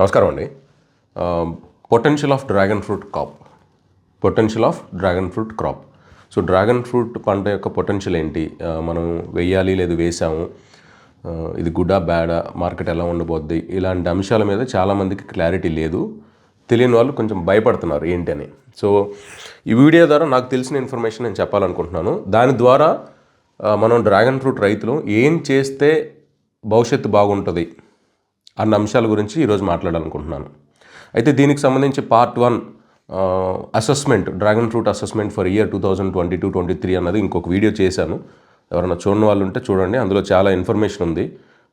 నమస్కారం అండి. Potential of dragon fruit crop potential of dragon fruit crop so dragon fruit పంట యొక్క potential ఏంటి? మనం వెయ్యాలి లేదు వేసాము. ఇది గుడా బ్యాడా మార్కెట్ ఎలా ఉండబోద్ది? ఇలాంటి అంశాల మీద చాలామందికి క్లారిటీ లేదు. తెలియని వాళ్ళు కొంచెం భయపడుతున్నారు ఏంటి అని. సో ఈ వీడియో ద్వారా నాకు తెలిసిన ఇన్ఫర్మేషన్ నేను చెప్పాలనుకుంటున్నాను. దాని ద్వారా మనం డ్రాగన్ ఫ్రూట్ రైతులు ఏం చేస్తే భవిష్యత్తు బాగుంటుంది? అన్న అంశాల గురించి ఈరోజు మాట్లాడాలనుకుంటున్నాను. అయితే దీనికి సంబంధించి part one assessment dragon fruit assessment for year two thousand twenty two twenty three అన్నది ఇంకొక వీడియో చేశాను. ఎవరైనా చూడని వాళ్ళు ఉంటే చూడండి. అందులో చాలా ఇన్ఫర్మేషన్ ఉంది.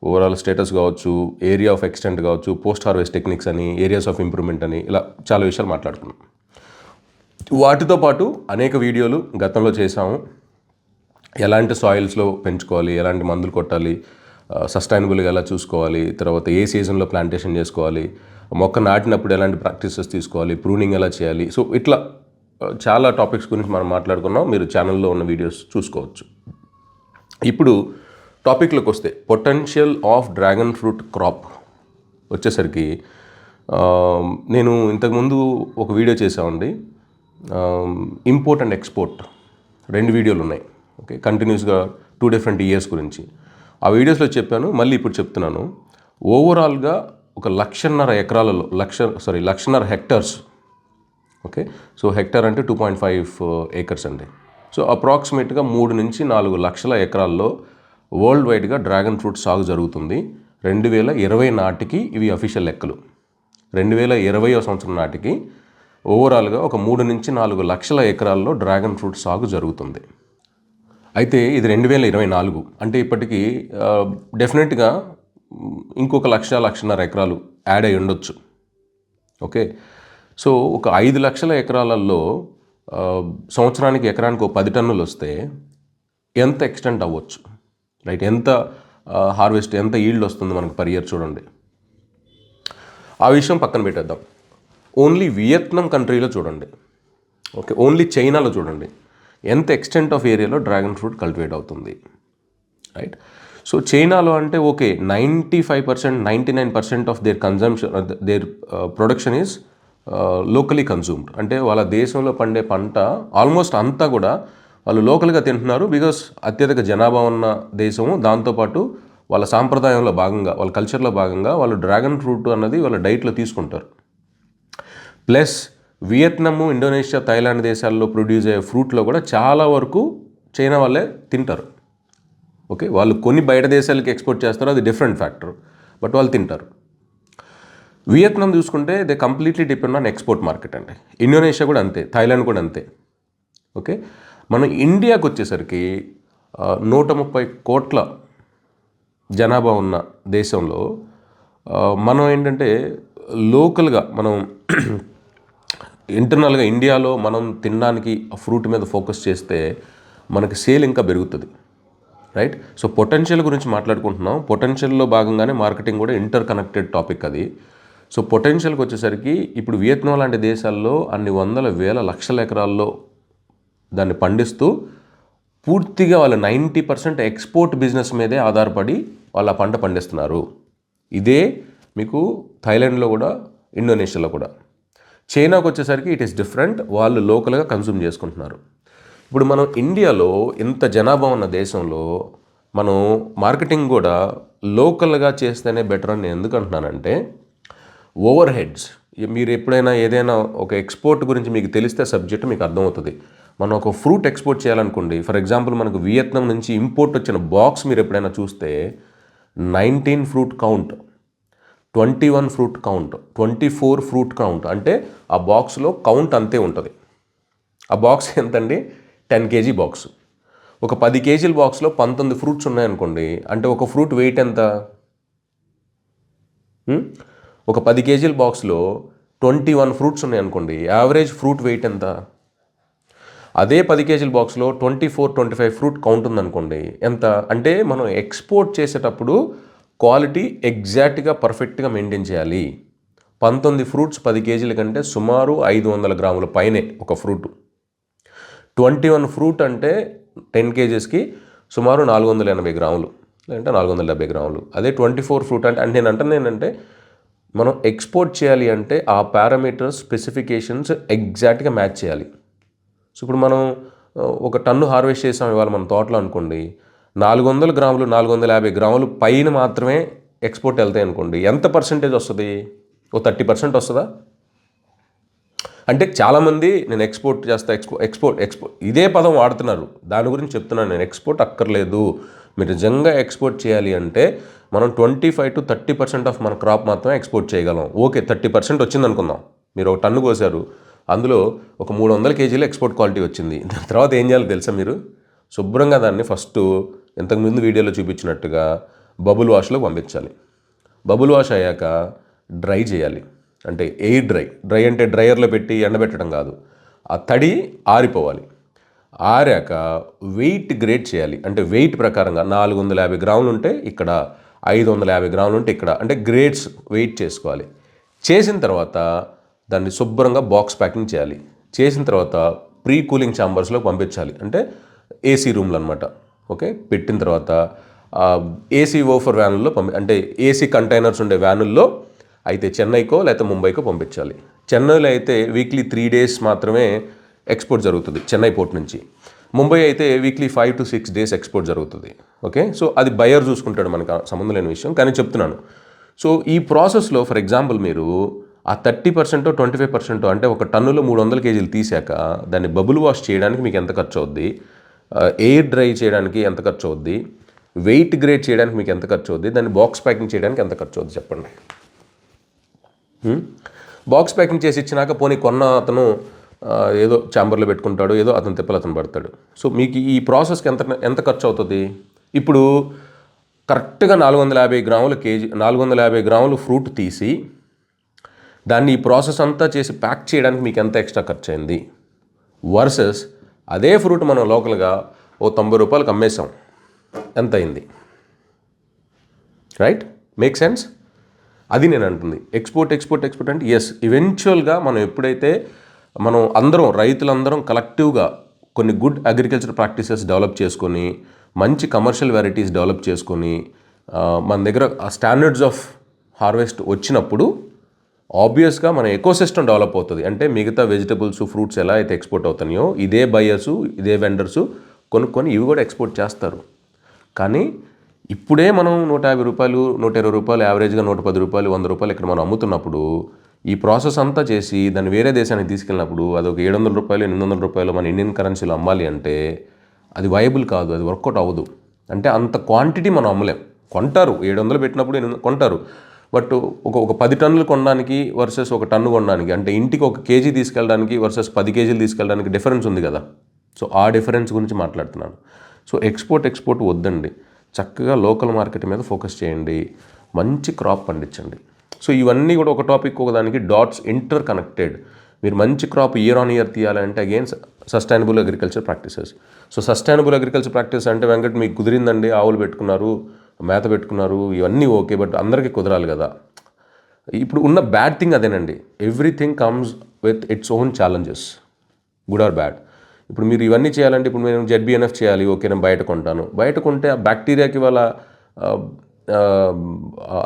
ఓవరాల్ స్టేటస్ కావచ్చు ఏరియా ఆఫ్ ఎక్స్టెంట్ కావచ్చు పోస్ట్ హార్వెస్ట్ టెక్నిక్స్ అని ఏరియాస్ ఆఫ్ ఇంప్రూవ్మెంట్ అని ఇలా చాలా విషయాలు మాట్లాడుకున్నాం. వాటితో పాటు అనేక వీడియోలు గతంలో చేశాము. ఎలాంటి సాయిల్స్లో పెంచుకోవాలి ఎలాంటి మందులు కొట్టాలి సస్టైనబుల్గా ఎలా చూసుకోవాలి తర్వాత ఏ సీజన్లో ప్లాంటేషన్ చేసుకోవాలి మొక్క నాటినప్పుడు ఎలాంటి ప్రాక్టీసెస్ తీసుకోవాలి ప్రూనింగ్ ఎలా చేయాలి. సో ఇట్లా చాలా టాపిక్స్ గురించి మనం మాట్లాడుకున్నాం. మీరు ఛానల్లో ఉన్న వీడియోస్ చూసుకోవచ్చు. ఇప్పుడు టాపిక్లోకి వస్తే potential of dragon fruit crop వచ్చేసరికి నేను ఇంతకుముందు ఒక వీడియో చేసామండి ఇంపోర్ట్ అండ్ ఎక్స్పోర్ట్ రెండు వీడియోలు ఉన్నాయి. ఓకే కంటిన్యూస్గా టూ డిఫరెంట్ ఇయర్స్ గురించి. ఆ వీడియోస్లో చెప్పాను మళ్ళీ ఇప్పుడు చెప్తున్నాను. ఓవరాల్గా ఒక లక్షన్నర ఎకరాలలో లక్ష సారీ లక్షన్నర హెక్టర్స్ ఓకే? సో హెక్టర్ అంటే టూ పాయింట్ ఫైవ్ ఏకర్స్ అండి. సో అప్రాక్సిమేట్గా మూడు నుంచి నాలుగు లక్షల ఎకరాల్లో వరల్డ్ వైడ్గా డ్రాగన్ ఫ్రూట్ సాగు జరుగుతుంది. రెండు వేల ఇరవై నాటికి ఇవి అఫీషియల్ లెక్కలు. రెండు వేల ఇరవయో సంవత్సరం నాటికి ఓవరాల్గా ఒక మూడు నుంచి నాలుగు లక్షల ఎకరాల్లో డ్రాగన్ ఫ్రూట్ సాగు జరుగుతుంది. అయితే ఇది రెండు వేల ఇరవై నాలుగు. అంటే ఇప్పటికీ డెఫినెట్గా ఇంకొక లక్ష లక్షన్నర ఎకరాలు యాడ్ అయి ఉండొచ్చు. ఓకే? సో ఒక ఐదు లక్షల ఎకరాలలో సంవత్సరానికి ఎకరానికి ఒక పది టన్నులు వస్తే ఎంత ఎక్స్టెంట్ అవ్వచ్చు? రైట్? ఎంత హార్వెస్ట్ ఎంత ఈల్డ్ వస్తుంది మనకు పర్ ఇయర్ చూడండి. ఆ విషయం పక్కన పెట్టేద్దాం. ఓన్లీ వియత్నాం కంట్రీలో చూడండి. ఓకే? ఓన్లీ చైనాలో చూడండి. ఎంత ఎక్స్టెంట్ ఆఫ్ ఏరియాలో డ్రాగన్ ఫ్రూట్ కల్టివేట్ అవుతుంది. రైట్ సో చైనాలో అంటే okay ninety five percent ninety nine percent of their consumption their production is locally consumed అంటే వాళ్ళ దేశంలో పండే పంట ఆల్మోస్ట్ అంతా కూడా వాళ్ళు లోకల్గా తింటున్నారు బికాస్ అత్యధిక జనాభా ఉన్న దేశము. దాంతోపాటు వాళ్ళ సాంప్రదాయంలో భాగంగా వాళ్ళ కల్చర్లో భాగంగా వాళ్ళు డ్రాగన్ ఫ్రూట్ అన్నది వాళ్ళ డైట్లో తీసుకుంటారు. ప్లస్ వియత్నము ఇండోనేషియా థైలాండ్ దేశాల్లో ప్రొడ్యూస్ అయ్యే ఫ్రూట్లో కూడా చాలా వరకు చైనా వాళ్ళే తింటారు. ఓకే వాళ్ళు కొన్ని బయట దేశాలకి ఎక్స్పోర్ట్ చేస్తారు అది డిఫరెంట్ ఫ్యాక్టర్ బట్ వాళ్ళు తింటారు. వియత్నాం చూసుకుంటే they completely depend on export market అండి. ఇండోనేషియా కూడా అంతే థైలాండ్ కూడా అంతే. ఓకే మనం ఇండియాకు వచ్చేసరికి నూట ముప్పై కోట్ల జనాభా ఉన్న దేశంలో మనం ఏంటంటే లోకల్గా మనం ఇంటర్నల్గా ఇండియాలో మనం తినడానికి ఫ్రూట్ మీద ఫోకస్ చేస్తే మనకి సేల్ ఇంకా పెరుగుతుంది. రైట్? సో పొటెన్షియల్ గురించి మాట్లాడుకుంటున్నాం. పొటెన్షియల్లో భాగంగానే మార్కెటింగ్ కూడా ఇంటర్ కనెక్టెడ్ టాపిక్ అది. సో పొటెన్షియల్కి వచ్చేసరికి ఇప్పుడు వియత్నాం లాంటి దేశాల్లో అన్ని వందల వేల లక్షల ఎకరాల్లో దాన్ని పండిస్తూ పూర్తిగా వాళ్ళ నైంటీ పర్సెంట్ ఎక్స్పోర్ట్ బిజినెస్ మీదే ఆధారపడి వాళ్ళ పంట పండిస్తున్నారు. ఇదే మీకు థైలాండ్లో కూడా ఇండోనేషియాలో కూడా. చైనాకు వచ్చేసరికి ఇట్ ఈస్ డిఫరెంట్ వాళ్ళు లోకల్గా కన్సూమ్ చేసుకుంటున్నారు. ఇప్పుడు మనం ఇండియాలో ఇంత జనాభా ఉన్న దేశంలో మనం మార్కెటింగ్ కూడా లోకల్గా చేస్తేనే బెటర్ అని నేను ఎందుకు అంటున్నానంటే ఓవర్ హెడ్స్ మీరు ఎప్పుడైనా ఏదైనా ఒక ఎక్స్పోర్ట్ గురించి మీకు తెలిస్తే సబ్జెక్ట్ మీకు అర్థమవుతుంది. మనం ఒక ఫ్రూట్ ఎక్స్పోర్ట్ చేయాలనుకోండి ఫర్ ఎగ్జాంపుల్ మనకు వియత్నాం నుంచి ఇంపోర్ట్ వచ్చిన బాక్స్ మీరు ఎప్పుడైనా చూస్తే nineteen fruit count twenty one fruit count twenty four fruit count. అంటే ఆ బాక్స్లో కౌంట్ అంతే ఉంటుంది. ఆ బాక్స్ ఎంతండి? Ten KG box. ఒక పది కేజీల బాక్స్లో పంతొమ్మిది ఫ్రూట్స్ ఉన్నాయనుకోండి అంటే ఒక ఫ్రూట్ వెయిట్ ఎంత? ఒక పది కేజీల బాక్స్లో ట్వంటీ వన్ ఫ్రూట్స్ ఉన్నాయనుకోండి యావరేజ్ ఫ్రూట్ వెయిట్ ఎంత? అదే పది కేజీల బాక్స్లో twenty four twenty five fruit count ఉందనుకోండి ఎంత? అంటే మనం ఎక్స్పోర్ట్ చేసేటప్పుడు క్వాలిటీ ఎగ్జాక్ట్గా పర్ఫెక్ట్గా మెయింటైన్ చేయాలి. పంతొమ్మిది ఫ్రూట్స్ పది కేజీల కంటే సుమారు ఐదు వందల గ్రాముల పైనే ఒక ఫ్రూట్. ట్వంటీ వన్ ఫ్రూట్ అంటే టెన్ కేజీస్కి సుమారు నాలుగు వందల ఎనభై గ్రాములు. లేదంటే నాలుగు వందల డెబ్బై గ్రాములు. అదే ట్వంటీ ఫోర్ ఫ్రూట్ అంటే అంటే నేను అంటున్నా ఏంటంటే మనం ఎక్స్పోర్ట్ చేయాలి అంటే ఆ పారామీటర్స్ స్పెసిఫికేషన్స్ ఎగ్జాక్ట్గా మ్యాచ్ చేయాలి. సో ఇప్పుడు మనం ఒక టన్ను హార్వెస్ట్ చేసాం ఇవాళ మన తోటలో అనుకోండి నాలుగు వందల గ్రాములు నాలుగు వందల యాభై గ్రాములు పైన మాత్రమే ఎక్స్పోర్ట్ వెళ్తాయి అనుకోండి. ఎంత పర్సెంటేజ్ వస్తుంది? ఓ థర్టీ పర్సెంట్ వస్తుందా? అంటే చాలామంది నేను ఎక్స్పోర్ట్ చేస్తా ఎక్స్పో ఎక్స్పోర్ట్ ఎక్స్పోర్ట్ ఇదే పదం వాడుతున్నారు. దాని గురించి చెప్తున్నాను నేను. ఎక్స్పోర్ట్ అక్కర్లేదు. మీరు నిజంగా ఎక్స్పోర్ట్ చేయాలి అంటే మనం twenty five to thirty percent of మన క్రాప్ మాత్రమే ఎక్స్పోర్ట్ చేయగలం. ఓకే థర్టీ పర్సెంట్ వచ్చింది అనుకుందాం. మీరు ఒక టన్ను కోసారు. అందులో ఒక మూడు వందల కేజీలు ఎక్స్పోర్ట్ క్వాలిటీ వచ్చింది. దాని తర్వాత ఏం చేయాలో తెలుసా మీరు? శుభ్రంగా దాన్ని ఫస్ట్ ఇంతకుముందు వీడియోలో చూపించినట్టుగా బబుల్ వాష్లో పంపించాలి. బబుల్ వాష్ అయ్యాక డ్రై చేయాలి. అంటే ఎయిర్ డ్రై. డ్రై అంటే డ్రైయర్లో పెట్టి ఎండబెట్టడం కాదు. ఆ తడి ఆరిపోవాలి. ఆరాక వెయిట్ గ్రేడ్ చేయాలి. అంటే వెయిట్ ప్రకారంగా నాలుగు వందల యాభై గ్రాములు ఉంటే ఇక్కడ ఐదు వందల యాభై గ్రాములు ఉంటే ఇక్కడ. అంటే గ్రేడ్స్ వెయిట్ చేసుకోవాలి. చేసిన తర్వాత దాన్ని శుభ్రంగా బాక్స్ ప్యాకింగ్ చేయాలి. చేసిన తర్వాత ప్రీ కూలింగ్ ఛాంబర్స్లో పంపించాలి. అంటే ఏసీ రూమ్లు అనమాట ఓకే? పెట్టిన తర్వాత ఏసీ ఓఫర్ వ్యానుల్లో పంపి అంటే ఏసీ కంటైనర్స్ ఉండే వ్యానుల్లో అయితే చెన్నైకో లేకపోతే ముంబైకో పంపించాలి. చెన్నైలో అయితే వీక్లీ త్రీ డేస్ మాత్రమే ఎక్స్పోర్ట్ జరుగుతుంది చెన్నై పోర్ట్ నుంచి. ముంబై అయితే weekly five to six days export జరుగుతుంది ఓకే? సో అది బయర్ చూసుకుంటాడు మనకు సంబంధం లేని విషయం. కానీ చెప్తున్నాను. సో ఈ ప్రాసెస్లో ఫర్ ఎగ్జాంపుల్ మీరు ఆ thirty percent twenty five percent అంటే ఒక టన్నులో మూడు వందల కేజీలు తీసాక దాన్ని బబుల్ వాష్ చేయడానికి మీకు ఎంత ఖర్చు అవుద్ది? ఎయిర్ డ్రై చేయడానికి ఎంత ఖర్చు అవుద్ది? వెయిట్ గ్రేడ్ చేయడానికి మీకు ఎంత ఖర్చు అవుద్ది? దాన్ని బాక్స్ ప్యాకింగ్ చేయడానికి ఎంత ఖర్చు అవుద్ది చెప్పండి. బాక్స్ ప్యాకింగ్ చేసి ఇచ్చినాక పోనీ కొన్న అతను ఏదో ఛాంబర్లో పెట్టుకుంటాడు ఏదో అతను తిప్పలు అతను పడతాడు. సో మీకు ఈ ప్రాసెస్కి ఎంత ఎంత ఖర్చు అవుతుంది? ఇప్పుడు కరెక్ట్గా నాలుగు వందల యాభై గ్రాములు కేజీ నాలుగు వందల యాభై గ్రాములు ఫ్రూట్ తీసి దాన్ని ఈ ప్రాసెస్ అంతా చేసి ప్యాక్ చేయడానికి మీకు ఎంత ఎక్స్ట్రా ఖర్చు అయింది? వర్సెస్ అదే ఫ్రూట్ మనం లోకల్గా ఓ తొంభై రూపాయలకు అమ్మేసాం ఎంత అయింది? రైట్ మేక్ సెన్స్ అది నేను అంటుంది. ఎక్స్పోర్ట్ ఎక్స్పోర్ట్ ఎక్స్పోర్ట్ అంటే ఎస్ ఈవెన్చువల్గా మనం ఎప్పుడైతే మనం అందరం రైతులందరం కలెక్టివ్గా కొన్ని గుడ్ అగ్రికల్చర్ ప్రాక్టీసెస్ డెవలప్ చేసుకొని మంచి కమర్షియల్ వెరైటీస్ డెవలప్ చేసుకొని మన దగ్గర స్టాండర్డ్స్ ఆఫ్ హార్వెస్ట్ వచ్చినప్పుడు ఆబ్వియస్గా మన ఎకోసిస్టమ్ డెవలప్ అవుతుంది. అంటే మిగతా వెజిటబుల్స్ ఫ్రూట్స్ ఎలా అయితే ఎక్స్పోర్ట్ అవుతున్నాయో ఇదే బయర్స్ ఇదే వెండర్స్ కొనుక్కొని ఇవి కూడా ఎక్స్పోర్ట్ చేస్తారు. కానీ ఇప్పుడే మనం నూట యాభై రూపాయలు నూట ఇరవై రూపాయలు యావరేజ్గా నూట పది రూపాయలు వంద రూపాయలు ఇక్కడ మనం అమ్ముతున్నప్పుడు ఈ ప్రాసెస్ అంతా చేసి దాన్ని వేరే దేశానికి తీసుకెళ్ళినప్పుడు అది ఒక ఏడు వందల రూపాయలు ఎనిమిది వందల రూపాయలు మన ఇండియన్ కరెన్సీలో అమ్మాలి అంటే అది వయబుల్ కాదు అది వర్కౌట్ అవ్వదు. అంటే అంత క్వాంటిటీ మనం అమ్మలేం. కొంటారు. ఏడు వందలు పెట్టినప్పుడు ఎనిమిది కొంటారు. బట్ ఒక ఒక పది టన్నులు కొనడానికి వర్సెస్ ఒక టన్ను కొనడానికి అంటే ఇంటికి ఒక కేజీ తీసుకెళ్ళడానికి వర్సెస్ పది కేజీలు తీసుకెళ్ళడానికి డిఫరెన్స్ ఉంది కదా. సో ఆ డిఫరెన్స్ గురించి మాట్లాడుతున్నాను. సో ఎక్స్పోర్ట్ ఎక్స్పోర్ట్ వద్దండి. చక్కగా లోకల్ మార్కెట్ మీద ఫోకస్ చేయండి. మంచి క్రాప్ పండించండి. సో ఇవన్నీ కూడా ఒక టాపిక్ ఒకదానికి డాట్స్ ఇంటర్ కనెక్టెడ్ మీరు మంచి క్రాప్ ఇయర్ ఆన్ ఇయర్ తీయాలంటే again sustainable agriculture practices so sustainable agriculture practice అంటే వెంకట్ మీకు కుదిరిందండి ఆవులు పెట్టుకున్నారు. మేత పెట్టుకున్నారు ఇవన్నీ ఓకే బట్ అందరికీ కుదరాలి కదా. ఇప్పుడు ఉన్న బ్యాడ్ థింగ్ అదేనండి. Everything comes with its own challenges good or bad. ఇప్పుడు మీరు ఇవన్నీ చేయాలంటే ఇప్పుడు నేను జెడ్బిఎన్ఎఫ్ చేయాలి ఓకే నేను బయట కొంటాను. బయట కొంటే ఆ బ్యాక్టీరియాకి వాళ్ళ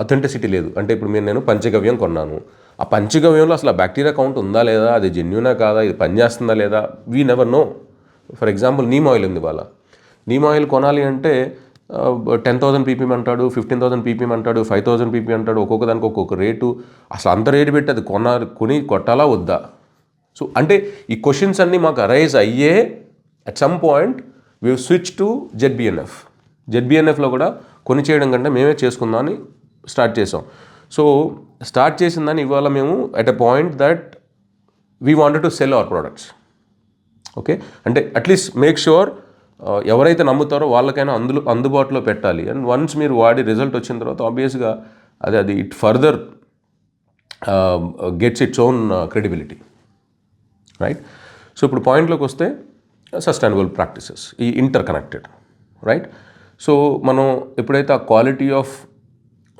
అథెంటిసిటీ లేదు. అంటే ఇప్పుడు మీరు నేను పంచగవ్యం కొన్నాను. ఆ పంచగవ్యంలో అసలు ఆ బ్యాక్టీరియా కౌంట్ ఉందా లేదా? అది జెన్యునా కాదా? ఇది పనిచేస్తుందా లేదా? We never know for example neem oil ఉంది వాళ్ళ. నీమ్ ఆయిల్ కొనాలి అంటే టెన్ థౌసండ్ పీపీఎం అంటాడు ఫిఫ్టీన్ థౌసండ్ పీపీఎం అంటాడు ఫైవ్ థౌసండ్ పీపీఎం అంటాడు ఒక్కొక్క దానికి ఒక్కొక్క రేటు. అసలు అంత రేటు పెట్టి అది కొనాలి కొని కొట్టాలా వద్దా? సో అంటే ఈ క్వశ్చన్స్ అన్నీ మాకు అరైజ్ అయ్యే at some point we switch to ZBNF జెడ్బిఎన్ఎఫ్లో కూడా కొని చేయడం కంటే మేమే చేసుకుందామని స్టార్ట్ చేసాం. సో స్టార్ట్ చేసిన దాన్ని ఇవాళ మేము at a point that we wanted to sell our products okay అంటే అట్లీస్ట్ మేక్ షూర్ ఎవరైతే నమ్ముతారో వాళ్ళకైనా అందులో అందుబాటులో పెట్టాలి. అండ్ వన్స్ మీరు వాడి రిజల్ట్ వచ్చిన తర్వాత ఆబ్వియస్గా అది అది it further gets its own credibility right so ఇప్పుడు పాయింట్లోకి వస్తే సస్టైనబుల్ ప్రాక్టీసెస్ ఈ ఇంటర్ కనెక్టెడ్ రైట్ సో మనం ఎప్పుడైతే ఆ క్వాలిటీ ఆఫ్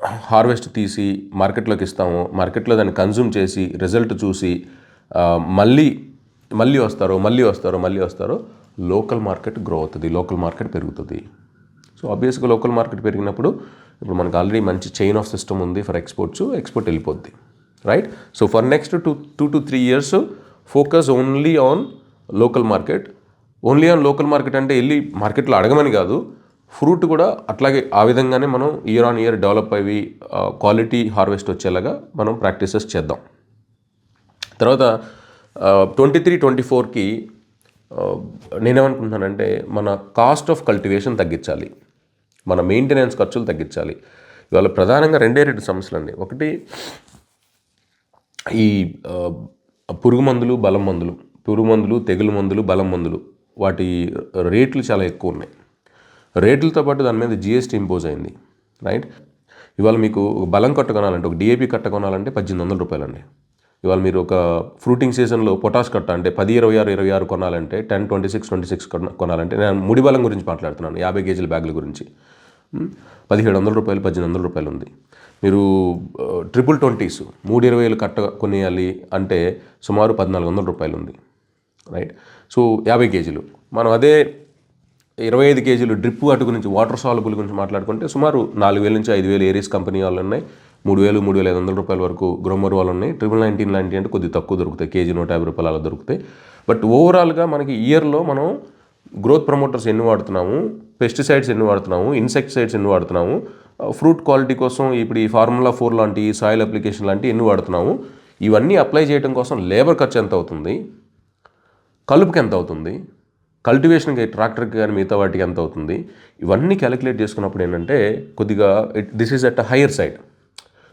హార్వెస్ట్ తీసి మార్కెట్లోకి ఇస్తామో మార్కెట్లో దాన్ని కన్జ్యూమ్ చేసి రిజల్ట్ చూసి మళ్ళీ మళ్ళీ వస్తారో మళ్ళీ వస్తారో మళ్ళీ వస్తారో లోకల్ మార్కెట్ గ్రో అవుతుంది లోకల్ మార్కెట్ పెరుగుతుంది. సో ఆబ్వియస్గా లోకల్ మార్కెట్ పెరిగినప్పుడు ఇప్పుడు మనకు ఆల్రెడీ మంచి చైన్ ఆఫ్ సిస్టమ్ ఉంది ఫర్ ఎక్స్పోర్ట్స్ ఎక్స్పోర్ట్ వెళ్ళిపోద్ది right so for next two two to three years focus only on local market only on local market అంటే వెళ్ళి మార్కెట్లో అడగమని కాదు ఫ్రూట్ కూడా అట్లాగే ఆ విధంగానే మనం ఇయర్ ఆన్ ఇయర్ డెవలప్ అయ్యి క్వాలిటీ హార్వెస్ట్ వచ్చేలాగా మనం ప్రాక్టీసెస్ చేద్దాం. తర్వాత ట్వంటీ త్రీ ట్వంటీ ఫోర్కి నేనేమనుకుంటున్నానంటే మన కాస్ట్ ఆఫ్ కల్టివేషన్ తగ్గించాలి. మన మెయింటెనెన్స్ ఖర్చులు తగ్గించాలి. ఇవాళ ప్రధానంగా రెండే రెండు సమస్యలు అండి ఒకటి ఈ పురుగు మందులు బలం మందులు. పురుగు మందులు తెగులు మందులు బలం మందులు. వాటి రేట్లు చాలా ఎక్కువ ఉన్నాయి. రేట్లతో పాటు దాని మీద జిఎస్టీ ఇంపోజ్ అయింది. రైట్ ఇవాళ మీకు బలం కట్ట కొనాలంటే ఒక డిఏపి కట్ట కొనాలంటే పద్దెనిమిది వందల రూపాయలండి. ఇవాళ మీరు ఒక ఫ్రూటింగ్ సీజన్లో పొటాష్ కట్ట అంటే పది ఇరవై ఆరు ఇరవై ఆరు కొనాలంటే ten twenty six twenty six కొనాలంటే నేను ముడి బలం గురించి మాట్లాడుతున్నాను యాభై కేజీల బ్యాగుల గురించి. పదిహేడు వందల రూపాయలు పద్దెనిమిది వందల రూపాయలు ఉంది. మీరు ట్రిపుల్ ట్వంటీస్ మూడు ఇరవై వేలు కట్ట కొనియాలి అంటే సుమారు పద్నాలుగు వందల రూపాయలు ఉంది. రైట్? సో యాభై కేజీలు. మనం అదే ఇరవై ఐదు కేజీలు డ్రిప్ వాటి గురించి వాటర్ సాలబుల్ గురించి మాట్లాడుకుంటే సుమారు నాలుగు వేల నుంచి ఐదు వేలు ఏరియస్ కంపెనీ వాళ్ళు ఉన్నాయి. మూడు వేలు మూడు వేల ఐదు వందల రూపాయల వరకు గ్రోమర్ వాళ్ళు ఉన్నాయి. ట్రిపుల్ నైన్టీన్ లాంటి అంటే కొద్దిగా తక్కువ దొరుకుతాయి. కేజీ నూట యాభై రూపాయలు అలా దొరుకుతాయి. బట్ ఓవరాల్గా మనకి ఇయర్లో మనం గ్రోత్ ప్రమోటర్స్ ఎన్ని వాడుతున్నాము? పెస్టిసైడ్స్ ఎన్ని వాడుతున్నాము? ఇన్సెక్టిసైడ్స్ ఎన్ని వాడుతున్నాము? ఫ్రూట్ క్వాలిటీ కోసం ఇప్పుడు ఈ ఫార్ములా ఫోర్ లాంటి సాయిల్ అప్లికేషన్ లాంటివి ఎన్ని వాడుతున్నాము? ఇవన్నీ అప్లై చేయడం కోసం లేబర్ ఖర్చు ఎంత అవుతుంది? కలుపుకి ఎంత అవుతుంది? కల్టివేషన్కి ట్రాక్టర్కి కానీ మిగతా వాటికి ఎంత అవుతుంది? ఇవన్నీ క్యాలిక్యులేట్ చేసుకున్నప్పుడు ఏంటంటే కొద్దిగా this is at a higher side.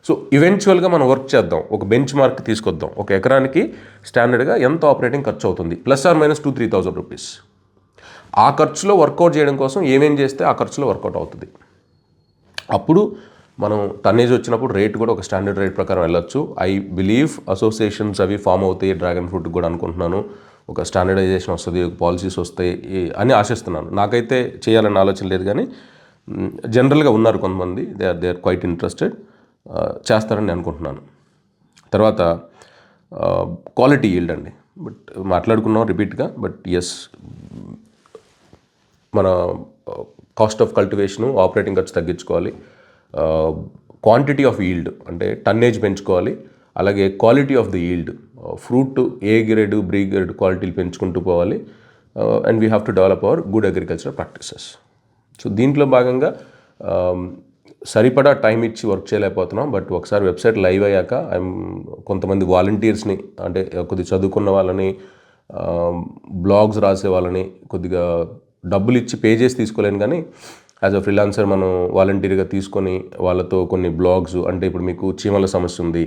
So ఈవెన్చువల్గా మనం వర్క్ చేద్దాం. ఒక బెంచ్ మార్క్ తీసుకొద్దాం. ఒక ఎకరానికి స్టాండర్డ్గా ఎంత ఆపరేటింగ్ ఖర్చు అవుతుంది? Plus or minus two three thousand rupees ఆ ఖర్చులో వర్కౌట్ చేయడం కోసం ఏమేం చేస్తే ఆ ఖర్చులో వర్కౌట్ అవుతుంది? అప్పుడు మనం టన్నేజ్ వచ్చినప్పుడు రేట్ కూడా ఒక స్టాండర్డ్ రేట్ ప్రకారం వెళ్ళొచ్చు. ఐ బిలీవ్ అసోసియేషన్స్ అవి ఫామ్ అవుతాయి. డ్రాగన్ ఫ్రూట్ కూడా అనుకుంటున్నాను. ఒక స్టాండర్డైజేషన్ వస్తుంది ఒక పాలసీస్ వస్తాయి అని ఆశిస్తున్నాను. నాకైతే చేయాలని ఆలోచన లేదు కానీ జనరల్గా ఉన్నారు కొంతమంది. They are they are quite interested చేస్తారని నేను అనుకుంటున్నాను. తర్వాత క్వాలిటీ ఈల్డ్ అండి. బట్ మాట్లాడుకున్నాం రిపీట్గా బట్ ఎస్ మన కాస్ట్ ఆఫ్ కల్టివేషను ఆపరేటింగ్ ఖర్చు తగ్గించుకోవాలి. క్వాంటిటీ ఆఫ్ ఈల్డ్ అంటే టన్నేజ్ పెంచుకోవాలి. అలాగే quality of the yield fruit A grade B grade క్వాలిటీలు పెంచుకుంటూ పోవాలి. And we have to develop our good agriculture practices so దీంట్లో భాగంగా సరిపడా టైం ఇచ్చి వర్క్ చేయలేకపోతున్నాం బట్ ఒకసారి వెబ్సైట్ లైవ్ అయ్యాక ఐఎమ్ కొంతమంది వాలంటీర్స్ని అంటే కొద్దిగా చదువుకున్న వాళ్ళని బ్లాగ్స్ రాసే వాళ్ళని కొద్దిగా డబ్బులు ఇచ్చి పే చేసి తీసుకోలేను కానీ యాజ్ అ ఫ్రీలాన్సర్ మనం వాలంటీర్గా తీసుకొని వాళ్ళతో కొన్ని బ్లాగ్స్ అంటే ఇప్పుడు మీకు చీమల సమస్య ఉంది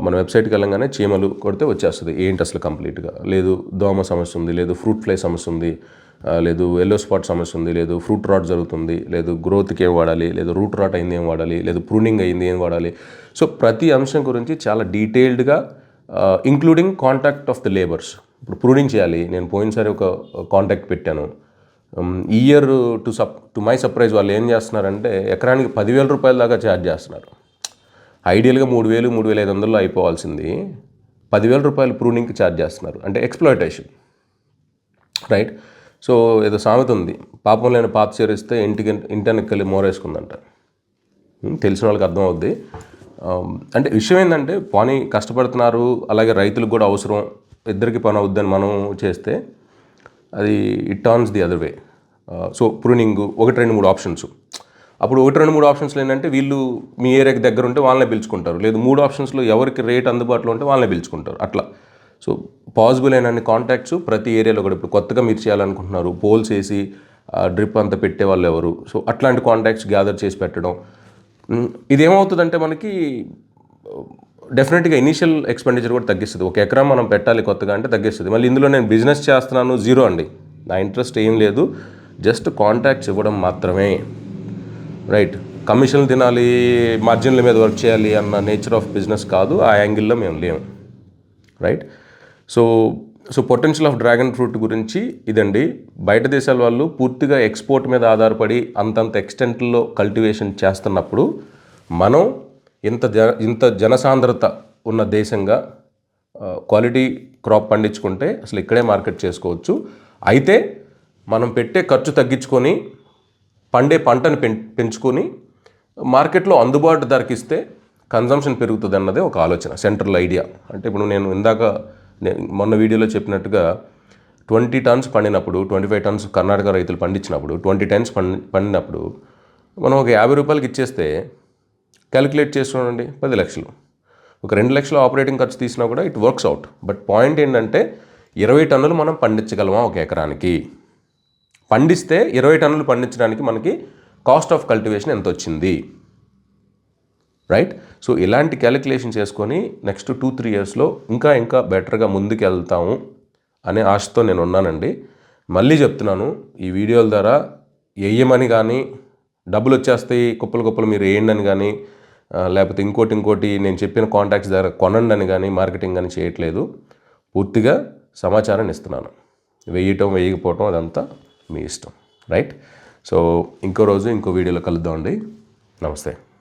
మన వెబ్సైట్కి వెళ్ళంగానే చీమలు కొడితే వచ్చేస్తుంది ఏంటి అసలు కంప్లీట్గా? లేదు దోమ సమస్య ఉంది లేదు ఫ్రూట్ ఫ్లై సమస్య ఉంది లేదు ఎల్లో స్పాట్ సమస్య ఉంది లేదు ఫ్రూట్ రాట్ జరుగుతుంది లేదు గ్రోత్కి ఏం వాడాలి లేదు రూట్ రాట్ అయింది ఏం వాడాలి లేదు ప్రూనింగ్ అయింది ఏం వాడాలి. సో ప్రతి అంశం గురించి చాలా డీటెయిల్డ్గా including contact of the labours ఇప్పుడు ప్రూనింగ్ చేయాలి నేను పోయినసారి ఒక కాంటాక్ట్ పెట్టాను. ఈ year to sup to my surprise వాళ్ళు ఏం చేస్తున్నారంటే ఎకరానికి పదివేల రూపాయల దాకా ఛార్జ్ చేస్తున్నారు. ఐడియల్గా మూడు వేలు మూడు వేల ఐదు వందల్లో అయిపోవాల్సింది. పదివేల రూపాయలు ప్రూనింగ్కి ఛార్జ్ చేస్తున్నారు. అంటే ఎక్స్ప్లాయిటేషన్ రైట్ సో ఏదో సామెత ఉంది. పాపం లేని పాత చేరిస్తే ఇంటికి ఇంటర్నెక్కి మోరేసుకుందంట. తెలిసిన వాళ్ళకి అర్థం అవుద్ది అంటే విషయం ఏంటంటే పని కష్టపడుతున్నారు అలాగే రైతులకు కూడా అవసరం ఇద్దరికి పని అవుద్దని మనం చేస్తే అది it turns the other way so pruning ఒకటి రెండు మూడు ఆప్షన్స్ అప్పుడు ఒకటి రెండు మూడు ఆప్షన్స్లో ఏంటంటే వీళ్ళు మీ ఏరియాకి దగ్గర ఉంటే వాళ్ళనే పిలుచుకుంటారు. లేదు మూడు ఆప్షన్స్లో ఎవరికి రేట్ అందుబాటులో ఉంటే వాళ్ళనే పిలుచుకుంటారు. అట్లా. సో పాసిబుల్ అయిన కాంటాక్ట్స్ ప్రతి ఏరియాలో కూడా ఇప్పుడు కొత్తగా మీరు చేయాలనుకుంటున్నారు. పోల్స్ వేసి డ్రిప్ అంతా పెట్టే వాళ్ళు ఎవరు? సో అట్లాంటి కాంటాక్ట్స్ గ్యాదర్ చేసి పెట్టడం. ఇదేమవుతుందంటే మనకి డెఫినెట్గా ఇనీషియల్ ఎక్స్పెండిచర్ కూడా తగ్గిస్తుంది. ఒక ఎకరం మనం పెట్టాలి కొత్తగా అంటే తగ్గిస్తుంది. మళ్ళీ ఇందులో నేను బిజినెస్ చేస్తున్నాను జీరో అండి. నా ఇంట్రెస్ట్ ఏం లేదు. జస్ట్ కాంటాక్ట్స్ ఇవ్వడం మాత్రమే. రైట్. కమిషన్లు తినాలి మార్జిన్ల మీద వర్క్ చేయాలి అన్న నేచర్ ఆఫ్ బిజినెస్ కాదు. ఆ యాంగిల్లో మేము లేము. Right. So so potential of dragon fruit గురించి ఇదండి. బయట దేశాల వాళ్ళు పూర్తిగా ఎక్స్పోర్ట్ మీద ఆధారపడి అంతంత ఎక్స్టెంట్లో కల్టివేషన్ చేస్తున్నప్పుడు మనం ఇంత జ ఇంత జనసాంద్రత ఉన్న దేశంగా క్వాలిటీ క్రాప్ పండించుకుంటే అసలు ఇక్కడే మార్కెట్ చేసుకోవచ్చు. అయితే మనం పెట్టే ఖర్చు తగ్గించుకొని పండే పంటను పెం పెంచుకొని మార్కెట్లో అందుబాటు ధరకిస్తే కన్జంప్షన్ పెరుగుతుంది అన్నదే ఒక ఆలోచన సెంట్రల్ ఐడియా అంటే ఇప్పుడు నేను ఇందాక మొన్న వీడియోలో చెప్పినట్టుగా ట్వంటీ టన్స్ పండినప్పుడు ట్వంటీ ఫైవ్ టన్స్ కర్ణాటక రైతులు పండించినప్పుడు ట్వంటీ టన్స్ పండి పండినప్పుడు మనం ఒక యాభై రూపాయలకి ఇచ్చేస్తే క్యాలిక్యులేట్ చేసుకోండి పది లక్షలు. ఒక రెండు లక్షల ఆపరేటింగ్ ఖర్చు తీసినా కూడా it works out. But point ఏంటంటే ఇరవై టన్నులు మనం పండించగలమా ఒక ఎకరానికి? పండిస్తే ఇరవై టన్నులు పండించడానికి మనకి కాస్ట్ ఆఫ్ కల్టివేషన్ ఎంత వచ్చింది రైట్ సో ఇలాంటి క్యాలిక్యులేషన్ చేసుకొని నెక్స్ట్ టూ త్రీ ఇయర్స్లో ఇంకా ఇంకా బెటర్గా ముందుకు వెళ్తాము అనే ఆశతో నేను ఉన్నానండి. మళ్ళీ చెప్తున్నాను ఈ వీడియోల ద్వారా వేయమని కానీ డబ్బులు వచ్చేస్తాయి కుప్పలు కుప్పలు మీరు వేయండి అని కానీ లేకపోతే ఇంకోటి ఇంకోటి నేను చెప్పిన కాంటాక్ట్స్ దగ్గర కొనండి అని కానీ మార్కెటింగ్ కానీ చేయట్లేదు. పూర్తిగా సమాచారాన్ని ఇస్తున్నాను. వేయటం వేయకపోవటం అదంతా మీ ఇష్టం రైట్ సో ఇంకో రోజు ఇంకో వీడియోలో కలుద్దామండి నమస్తే.